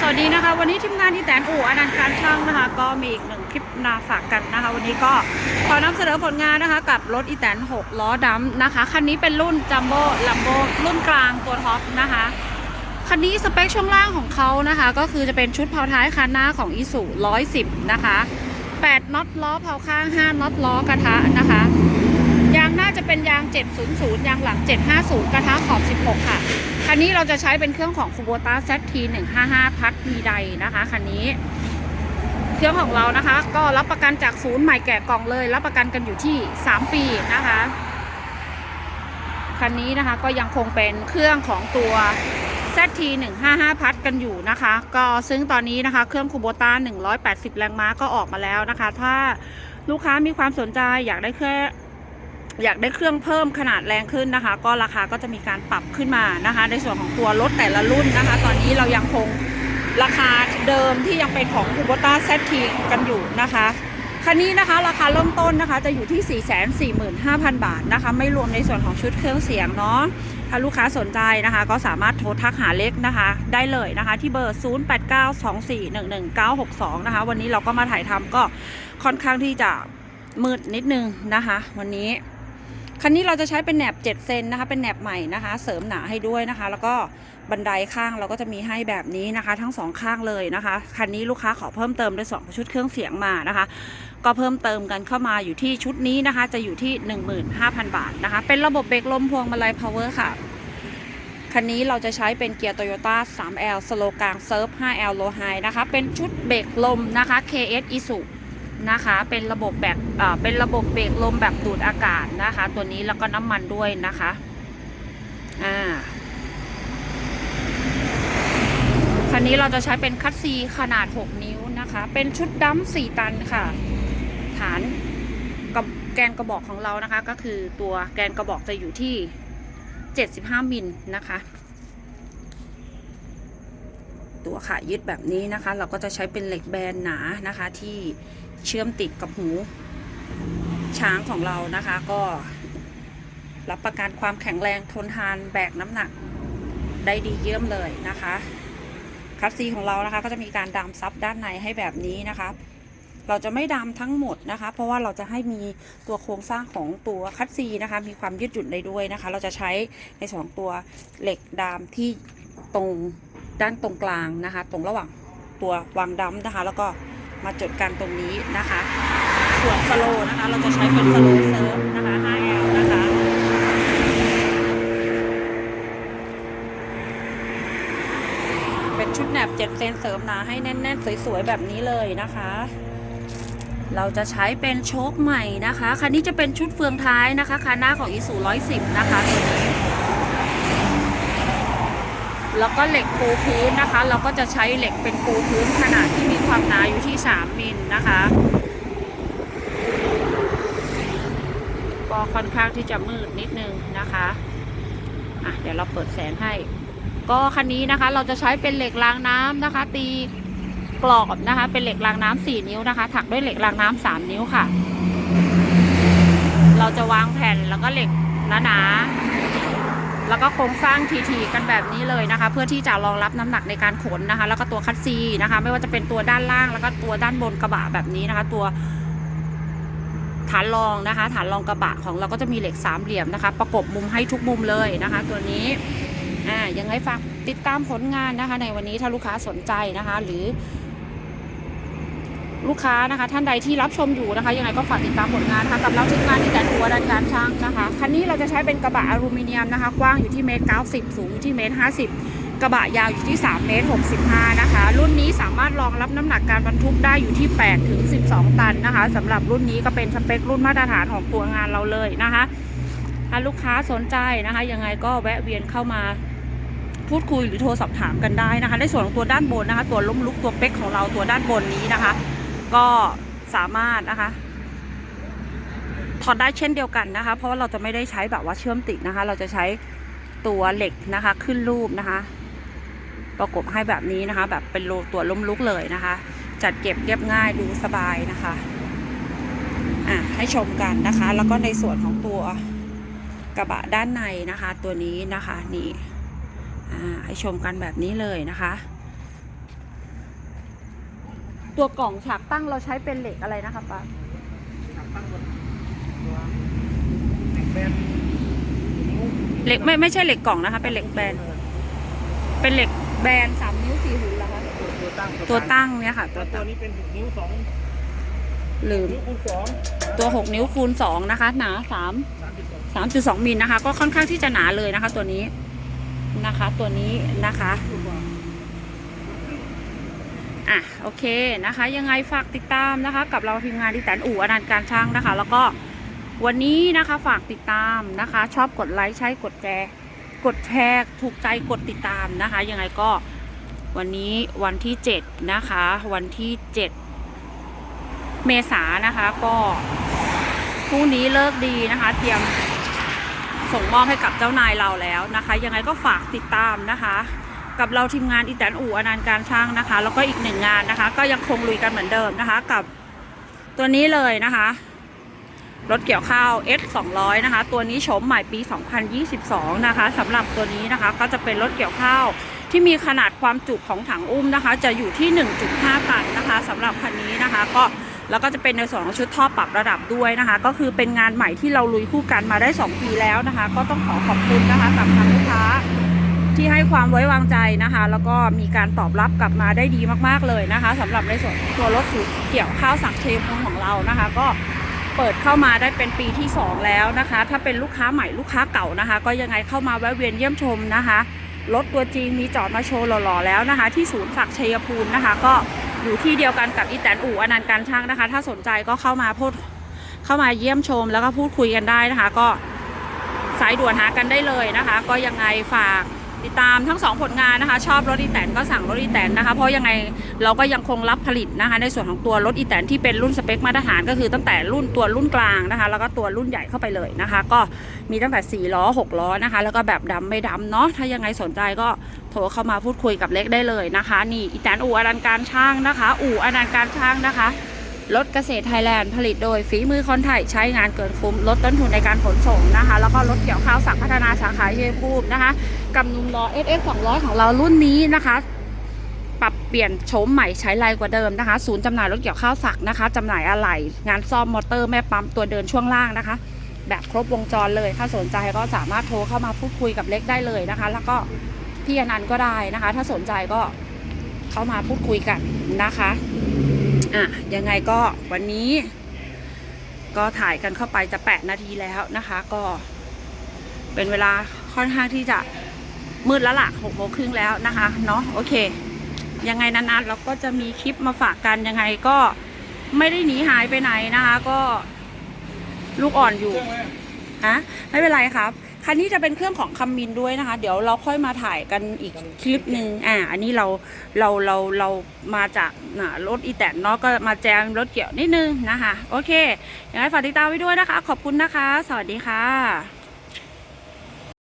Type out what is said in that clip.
สวัสดีนะคะ วันนี้ทีมงานที่แตนอู่อนันต์การช่างนะคะ ก็มีอีกหนึ่งคลิปนาฝากกันนะคะ วันนี้ก็ขอนำเสนอผลงานนะคะ กับรถอีแตน6ล้อดำนะคะคันนี้เป็นรุ่นจัมโบ้ลัมโบรุ่นกลางตัวท็อปนะคะคันนี้สเปคช่วงล่างของเขานะคะ ก็คือจะเป็นชุดเผาท้ายคันหน้าของอีสุ110 นะคะ8น็อตล้อเผาข้าง 5น็อตล้อกระทะนะคะยางน่าจะเป็นยาง 700 ยางหลัง 750 กระทะขอบ 16 ค่ะ คันนี้เราจะใช้เป็นเครื่องของ Kubota ZT 155พัดมีไดนะคะคันนี้เครื่องของเรานะคะ ก็รับประกันจากศูนย์ใหม่แกะกล่องเลย รับประกันกันอยู่ที่ 3 ปีนะคะคันนี้นะคะก็ยังคงเป็นเครื่องของตัว ZT 155พัดกันอยู่นะคะ ก็ซึ่งตอนนี้นะคะ เครื่อง Kubota 180 แรงม้าก็ออกมาแล้วนะคะ ถ้าลูกค้ามีความสนใจอยากได้เครื่อง อยากได้เครื่องเพิ่มขนาดแรงขึ้นนะคะ ก็ราคาก็จะมีการปรับขึ้นมานะคะ ในส่วนของตัวรถแต่ละรุ่นนะคะ ตอนนี้เรายังคงราคาเดิมที่ยังเป็นของ Kubota ZT กันอยู่นะคะคันนี้นะคะราคาเริ่มต้นนะคะจะอยู่ที่ 445,000 บาทนะคะ ไม่รวมในส่วนของชุดเครื่องเสียงเนาะถ้าลูกค้าสนใจนะคะ ก็สามารถโทรทักหาเล็กนะคะ ได้เลยนะคะที่เบอร์ 0892411962 นะคะ วันนี้เราก็มาถ่ายทำก็ค่อนข้างที่จะมืดนิดนึงนะคะ วันนี้ คันนี้เราจะใช้เป็นแหนบ 7 เซนนะคะ เป็นแหนบใหม่นะคะ เสริมหนาให้ด้วยนะคะ แล้วก็บันไดข้างเราก็จะมีให้แบบนี้นะคะ ทั้งสองข้างเลยนะคะ คันนี้ลูกค้าขอเพิ่มเติมด้วยสองชุดเครื่องเสียงมานะคะ ก็เพิ่มเติมกันเข้ามาอยู่ที่ชุดนี้นะคะ จะอยู่ที่ 15,000 บาทนะคะ เป็นระบบเบรกลมพวงมาลัย power ค่ะคันนี้เราจะใช้เป็นเกียร์ Toyota 3L สโลกลางเซิร์ฟ 5L low high นะคะ เป็นชุดเบรกลมนะคะ KS Isu นะคะ เป็นระบบแบบเป็นระบบเบรกลมแบบดูดอากาศนะคะ ตัวนี้แล้วก็น้ำมันด้วยนะคะอ่าคันนี้เราจะใช้เป็นคัตซีขนาด 6 นิ้วนะคะ เป็นชุดดัม4ตันค่ะ ฐานกับแกนกระบอกของเรานะคะ ก็คือตัวแกนกระบอกจะอยู่ที่ 75 มิลนะคะ ตัวขายึดแบบนี้นะคะ เราก็จะใช้เป็นเหล็กแบนหนานะคะที่ เชื่อมติดกับหู ช้างของเรานะคะก็ รับประกันความแข็งแรงทนทานแบกน้ำหนักได้ดีเยี่ยมเลยนะคะคัสซีของเรานะคะก็จะมีการดามซับด้านในให้แบบนี้นะคะเราจะไม่ดามทั้งหมดนะคะ เพราะว่าเราจะให้มีตัวโครงสร้างของตัวคัสซีนะคะ มีความยืดหยุ่นได้ด้วยนะคะ เราจะใช้ในส่วนของตัวเหล็กดามที่ตรงด้านตรงกลางนะคะ ตรงระหว่างตัววางดัมนะคะ แล้วก็ มาจดกันตรงนี้นะคะ ส่วนสโลนะคะ เราจะใช้เป็นสโลเซิร์ฟนะคะ 5L นะคะเป็นชุดแหนบเจ็ดเซนเสริมหนาให้แน่น ๆ สวย ๆ แบบนี้เลยนะคะ เราจะใช้เป็นโชคใหม่นะคะ คันนี้จะเป็นชุดเฟืองท้ายนะคะคันหน้าของอีสูร้อยสิบนะคะตัวนี้ แล้วก็เหล็กปูพื้นนะคะ เราก็จะใช้เหล็กเป็นปูพื้นขนาดที่มีความหนาอยู่ที่ 3 มิลนะคะก็ค่อนข้างที่จะมืดนิดนึงนะคะอะเดี๋ยวเราเปิดแสงให้ ก็คันนี้นะคะเราจะใช้เป็นเหล็กรางน้ำนะคะ ตีกรอบนะคะ เป็นเหล็กรางน้ำสี่นิ้วนะคะ ถักด้วยเหล็กรางน้ำสามนิ้วค่ะ เราจะวางแผ่นแล้วก็เหล็กหนาๆ แล้วก็โครงสร้างทีๆกันแบบนี้เลยนะคะ เพื่อที่จะรองรับน้ำหนักในการขนนะคะ แล้วก็ตัวคัดซีนะคะ ไม่ว่าจะเป็นตัวด้านล่างแล้วก็ตัวด้านบนกระบะแบบนี้นะคะ ตัวฐานรองนะคะ ฐานรองกระบะของเราก็จะมีเหล็กสามเหลี่ยมนะคะ ประกบมุมให้ทุกมุมเลยนะคะ ตัวนี้อ่ายังไงฝากติดตามผลงานนะคะ ในวันนี้ถ้าลูกค้าสนใจนะคะ หรือ ลูกค้านะคะ ท่านใดที่รับชมอยู่นะคะ ยังไงก็ฝากติดตามผลงานนะคะกับเราทีมงานที่แต่หัวดันการช่างนะคะคันนี้เราจะใช้เป็นกระบะอลูมิเนียมนะคะ กว้างอยู่ที่เมตรเก้าสิบสูงอยู่ที่เมตรห้าสิบกระบะยาวอยู่ที่ 3 เมตร 65 นะคะ รุ่นนี้สามารถรองรับน้ำหนักการบรรทุกได้อยู่ที่ 8 ถึง 12 ตันนะคะสำหรับรุ่นนี้ก็เป็นสเปครุ่นมาตรฐานของตัวงานเราเลยนะคะถ้าลูกค้าสนใจนะคะ ยังไงก็แวะเวียนเข้ามาพูดคุยหรือโทรสอบถามกันได้นะคะ ในส่วนของตัวด้านบนนะคะ ตัวล้มลุกตัวเป๊กของเราตัวด้านบนนี้นะคะ ก็สามารถนะคะถอดได้เช่นเดียวกันนะคะ เพราะว่าเราจะไม่ได้ใช้แบบว่าเชื่อมติดนะคะ เราจะใช้ตัวเหล็กนะคะ ขึ้นรูปนะคะ ประกบให้แบบนี้นะคะ แบบเป็นโลตัวล้มลุกเลยนะคะ จัดเก็บเรียบง่ายดูสบายนะคะอะให้ชมกันนะคะ แล้วก็ในส่วนของตัวกระบะด้านในนะคะ ตัวนี้นะคะนี่อ่าให้ชมกันแบบนี้เลยนะคะ ตัวกล่องฉากตั้งเราใช้เป็นเหล็กอะไรนะคะป้าตั้งบนตัวแบนนิ้วเหล็กไม่ไม่ใช่เหล็กกล่องนะคะ เป็นเหล็กแบน เป็นเหล็กแบนสามนิ้วสี่หุ่นเหรอคะตัวตั้งตัวตั้งเนี่ยค่ะ ตัตัววตัตั้วงนี้เป็นหกนิ้วสองลืม นิ้วคูณสองตัวหกนิ้วคูณสองนะคะ หนาสาม สามจุดสองสามจุดสองมิลนะคะ ก็ค่อนข้างที่จะหนาเลยนะคะ ตัวนี้นะคะ ตัวนี้นะคะ อะโอเคนะคะ ยังไงฝากติดตามนะคะ กับเราทีมงานที่แตนอู่อนันต์การช่างนะคะ แล้วก็วันนี้นะคะฝากติดตามนะคะ ชอบกดไลค์ใช้กดแชร์กดแชร์ถูกใจกดติดตามนะคะ ยังไงก็วันนี้วันที่ 7 นะคะ วันที่ 7 เมษายนนะคะก็พรุ่งนี้เลิกดีนะคะ เตรียมส่งมอบให้กับเจ้านายเราแล้วนะคะ ยังไงก็ฝากติดตามนะคะ กับเราทีมงานอีแตนอู่อนันต์การช่างนะคะ แล้วก็อีกหนึ่งงานนะคะ ก็ยังคงลุยกันเหมือนเดิมนะคะ กับตัวนี้เลยนะคะรถเกี่ยวข้าว S 200นะคะ ตัวนี้โฉมใหม่ปี 2022 นะคะสำหรับตัวนี้นะคะ ก็จะเป็นรถเกี่ยวข้าวที่มีขนาดความจุของถังอุ้มนะคะ จะอยู่ที่ 1.5 ตันนะคะสำหรับคันนี้นะคะ ก็แล้วก็จะเป็นในส่วนของชุดท่อปรับระดับด้วยนะคะ ก็คือเป็นงานใหม่ที่เราลุยคู่กันมาได้ 2 ปีแล้วนะคะ ก็ต้องขอขอบคุณนะคะกับทางลูกค้า ที่ให้ความไว้วางใจนะคะ แล้วก็มีการตอบรับกลับมาได้ดีมากๆเลยนะคะสำหรับในส่วนตัวรถสูเกี่ยวข้าวสังเชพงของเรานะคะ ก็เปิดเข้ามาได้เป็นปีที่ 2 แล้วนะคะ ถ้าเป็นลูกค้าใหม่ลูกค้าเก่านะคะ ก็ยังไงเข้ามาแวะเวียนเยี่ยมชมนะคะรถตัวจริงมีจอดมาโชว์หล่อๆแล้วนะคะ ที่ศูนย์ศักชัยภูมินะคะ ก็อยู่ที่เดียวกันกับอีแตนอู่อนันต์การช่างนะคะ ถ้าสนใจก็เข้ามาพูดเข้ามาเยี่ยมชมแล้วก็พูดคุยกันได้นะคะ ก็สายด่วนหากันได้เลยนะคะ ก็ยังไงฝาก ติดตามทั้งสองผลงานนะคะ ชอบรถอีแตนก็สั่งรถอีแตนนะคะ เพราะยังไงเราก็ยังคงรับผลิตนะคะ ในส่วนของตัวรถอีแตนที่เป็นรุ่นสเปคมาตรฐานก็คือตั้งแต่รุ่นตัวรุ่นกลางนะคะ แล้วก็ตัวรุ่นใหญ่เข้าไปเลยนะคะ ก็มีตั้งแต่4ล้อ6ล้อนะคะ แล้วก็แบบดำไม่ดำเนาะถ้ายังไงสนใจก็โทรเข้ามาพูดคุยกับเล็กได้เลยนะคะ นี่อีแตนอู่อนันการช่างนะคะ อู่อนันการช่างนะคะ รถเกษตรไทยแลนด์ผลิตโดยฝีมือคนไทยใช้งานเกินคุ้มลดต้นทุนในการขนส่งนะคะ แล้วก็รถเกี่ยวข้าวสั่งพัฒนาสาขาเชียงภูมินะคะกับนุ่มล้อ SF 200 ของเรารุ่นนี้นะคะปรับเปลี่ยนโฉมใหม่ใช้ไรกว่าเดิมนะคะศูนย์จำหน่ายรถเกี่ยวข้าวสักนะคะจำหน่ายอะไหล่งานซ่อมมอเตอร์แม่ปั๊มตัวเดินช่วงล่างนะคะ แบบครบวงจรเลย ถ้าสนใจก็สามารถโทรเข้ามาพูดคุยกับเล็กได้เลยนะคะ แล้วก็พี่อนันต์ก็ได้นะคะ ถ้าสนใจก็เข้ามาพูดคุยกันนะคะ อะยังไงก็วันนี้ ก็ถ่ายกันเข้าไปจะ 8 นาทีแล้วนะคะ ก็เป็นเวลาค่อนข้างที่จะมืดแล้วล่ะหกโมงครึ่งแล้วนะคะเนาะโอเค ยังไงนานๆเราก็จะมีคลิปมาฝากกันยังไงก็ไม่ได้หนีหายไปไหนนะคะ ก็ลูกอ่อนอยู่ฮะไม่เป็นไรครับ คันนี้จะเป็นเครื่องของคัมมินด้วยนะคะ เดี๋ยวเราค่อยมาถ่ายกันอีกคลิปหนึ่งอ่า อันนี้เราเราเราเรามาจากนะรถอีแตนเนาะก็มาแจมรถเกี่ยวนิดนึงนะคะ โอเคอยังไงฝากติดตามไว้ด้วยนะคะ ขอบคุณนะคะ สวัสดีค่ะ